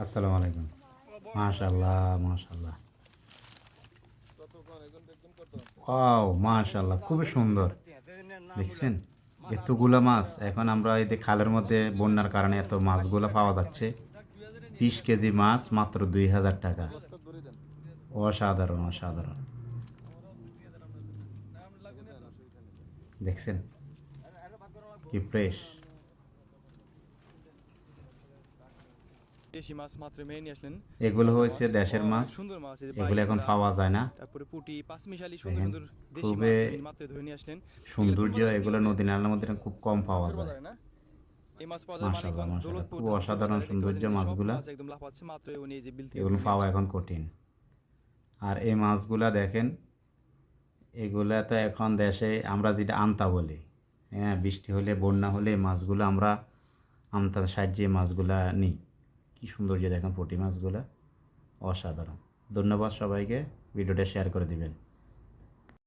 আসসালামু আলাইকুম। মাশাল্লাহ মাশাল্লাহ ওয়াও মাশাল্লাহ খুবই সুন্দর। দেখছেন? এতগুলা মাছ, এখন আমরা এই খালের মধ্যে বন্যার কারণে এত মাছগুলো পাওয়া যাচ্ছে। বিশ কেজি মাছ মাত্র দুই হাজার টাকা। অসাধারণ অসাধারণ। দেখছেন? কি ফ্রেশ দেশি মাছ মাত্র মেরে নিয়ে আসলেন এগুলো হয়েছে দেশের মাছ। সুন্দর মাছ এগুলো এখন পাওয়া যায় না। তারপরে পুটি পাঁচ মিশালি সুন্দর সুন্দর দেশি মাছ মাত্র ধরে নিয়ে আসলেন। সৌন্দর্য এগুলো নদী নালার মধ্যে খুব কম পাওয়া যায়। না। মাশাআল্লাহ, খুব অসাধারণ সৌন্দর্য মাছগুলা। একদম লাফাচ্ছে মাত্র উনি যে বিল এগুলো পাওয়া এখন কঠিন। আর এই মাছগুলা দেখেন এগুলা তো এখন দেশে আমরা যেটা আনতা বলি হ্যাঁ বৃষ্টি হলে বন্যা হলে মাছগুলো আমরা আমতার সাহায্যে মাছগুলা নিই। কী যে দেখেন পুঁটি মাছগুলো। অসাধারণ। ধন্যবাদ সবাইকে। ভিডিওটা শেয়ার করে দিবেন।